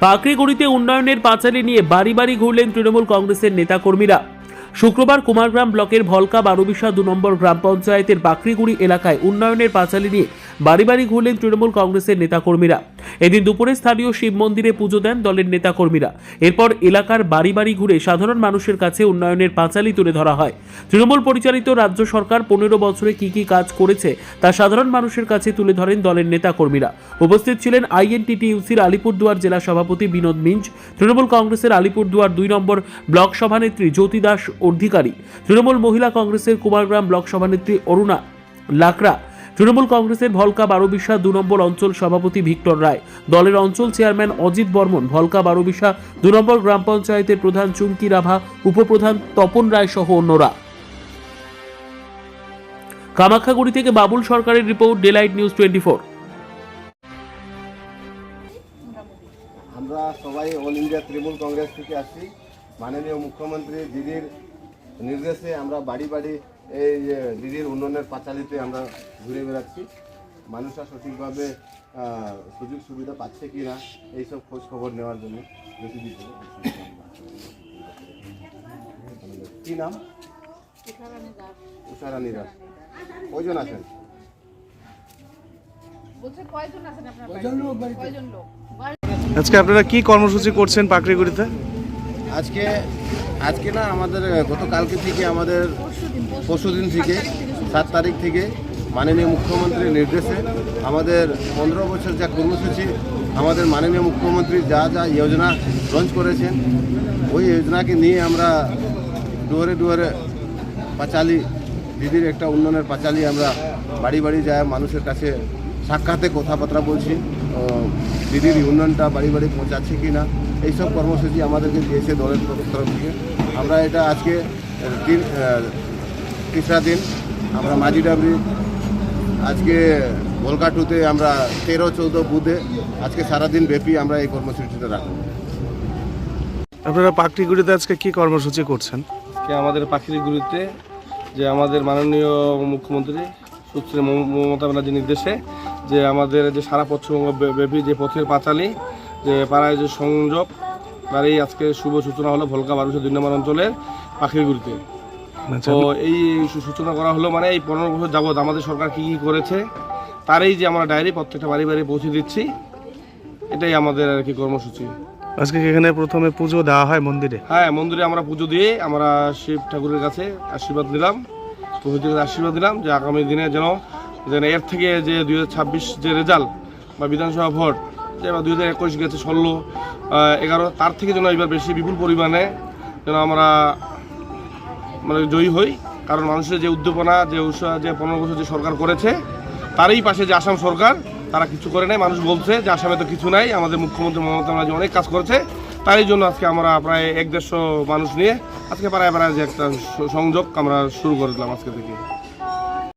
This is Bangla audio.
পাকড়িগুড়িতে উন্নয়নের পাঁচালি নিয়ে বাড়ি বাড়ি ঘুরলেন তৃণমূল কংগ্রেসের নেতাকর্মীরা। শুক্রবার কুমারগ্রাম ব্লকের ভলকা বারুবিশা দু নম্বর গ্রাম পঞ্চায়েতের বাকরিগুড়ি এলাকায় উন্নয়নের পাঁচালি নিয়ে বাড়ি বাড়ি ঘুরলেন তৃণমূল কংগ্রেসের নেতাকর্মীরা। এদিন দুপুরে স্থানীয় শিব মন্দিরে পুজো দেন দলের নেতাকর্মীরা। এরপর এলাকার বাড়ি বাড়ি ঘুরে সাধারণ মানুষের কাছে উন্নয়নের পাঁচালি তুলে ধরা হয়। তৃণমূল পরিচালিত রাজ্য সরকার পনেরো বছরে কি কি কাজ করেছে তা সাধারণ মানুষের কাছে তুলে ধরেন দলের নেতাকর্মীরা। উপস্থিত ছিলেন আইএনটিটিইউসির আলিপুরদুয়ার জেলা সভাপতি বিনোদ মিঞ্জ তৃণমূল কংগ্রেসের আলিপুরদুয়ার দুই নম্বর ব্লক সভানেত্রী জ্যোতি দাস অধিকারী, তৃণমূল মহিলা কংগ্রেসের কুমারগ্রাম ব্লক সভানেত্রী অরুণা লাকড়া তৃণমূল কংগ্রেসের ভলকা বারোবিশা দু নম্বর অঞ্চল সভাপতি ভিক্টর রায়। দলের অঞ্চল চেয়ারম্যান অজিত বর্মন, ভলকা বারোবিশা দু নম্বর গ্রাম পঞ্চায়েতের প্রধান চুমকি রাভা, উপপ্রধান তপন রায় সহ অন্যরা। কামাখ্যাগুড়ি থেকে বাবুল সরকারের report, daylight news twenty four. আমরা সবাই অল ইন্ডিয়া তৃণমূল কংগ্রেস থেকে আসছি মাননীয় মুখ্যমন্ত্রী দিদির নির্দেশে আমরা বাড়ি বাড়ি এই যে দিদির উন্নয়নের পাঁচালিতে আমরা ঘুরে বেড়াচ্ছি। মানুষরা সঠিকভাবে সুযোগ সুবিধা পাচ্ছে কি না এইসব খোঁজ খবর নেওয়ার জন্য বেশি দিতে কি নাম? উষারানী দাস। কয়জন আছেন? বলছে কয়জন আছেন আপনার বাড়িতে? কয়জন লোক? আজকে আপনারা কি কর্মসূচি করছেন পাকড়িগুড়িতে? আজকে আজকে না আমাদের, গতকালকে থেকে আমাদের পরশুদিন থেকে, সাত তারিখ থেকে মাননীয় মুখ্যমন্ত্রীর নির্দেশে আমাদের পনেরো বছর যা কর্মসূচি, আমাদের মাননীয় মুখ্যমন্ত্রী যা যা যোজনা লঞ্চ করেছেন, ওই যোজনাকে নিয়ে আমরা দুয়ারে দুয়ারে পাঁচালি দিদির একটা উন্নয়নের পাঁচালি আমরা বাড়ি বাড়ি যায় মানুষের কাছে সাক্ষাতে কথাবার্তা বলছি। দিদির এই উন্নয়নটা বাড়ি বাড়ি পৌঁছাচ্ছে কি না এইসব কর্মসূচি আমাদেরকে দিয়েছে দলের তরফ থেকে। আমরা এটা আজকে আহ, তিসরা দিন আমরা মাঝি ডাবরি আজকে ভোলকাটুতে আমরা তেরো চৌদ্দ বুধে আজকে সারাদিন ব্যাপী আমরা এই কর্মসূচিটা রাখব। আপনারা পাকড়িগুড়িতে আজকে কি কর্মসূচি করছেন? আজকে আমাদের পাখির গুরুত্বে যে আমাদের মাননীয় মুখ্যমন্ত্রী সুশ্রী মমতা ব্যানার্জির নির্দেশে যে আমাদের যে সারা পশ্চিমবঙ্গ ব্য- ব্যাপী যে পথের পাঁচালী যে পাড়ায় যে সংযোগ তার এই আজকে শুভ সূচনা হলো ভলকা বারোশো দুই নম্বর অঞ্চলের পাখির গুরুতে আচ্ছা, তো এই সূচনা করা হলো মানে এই পনেরো বছর যাবৎ আমাদের সরকার কী কী করেছে তারই যে আমরা ডায়েরি প্রত্যেকটা বাড়ি বাড়ি পৌঁছে দিচ্ছি এটাই আমাদের আর কি কর্মসূচি। আজকে এখানে প্রথমে পুজো দেওয়া হয় মন্দিরে? হ্যাঁ মন্দিরে আমরা পুজো দিয়ে আমরা শিব ঠাকুরের কাছে আশীর্বাদ নিলাম প্রভৃতির কাছে আশীর্বাদ দিলাম যে আগামী দিনে যেন যেন এর থেকে যে দুই হাজার ছাব্বিশ যে রেজাল্ট বা বিধানসভা ভোট, যে বা দুই হাজার একুশ গেছে ষোলো এগারো, তার থেকে যেন এবার বেশি বিপুল পরিমাণে যেন আমরা মানে জয়ী হই। কারণ মানুষের যে উদ্দীপনা, যে উৎসাহ, যে পনেরো বছর যে সরকার করেছে, তারই পাশে যে আসাম সরকার, তারা কিছু করে নাই। মানুষ বলছে যে আসামে তো কিছু নাই, আমাদের মুখ্যমন্ত্রী মমতা ব্যানার্জি অনেক কাজ করেছে। তারই জন্য আজকে আমরা প্রায় এক দেড়শো মানুষ নিয়ে আজকে প্রায় প্রায় যে একটা সংযোগ আমরা শুরু করে দিলাম আজকে থেকে।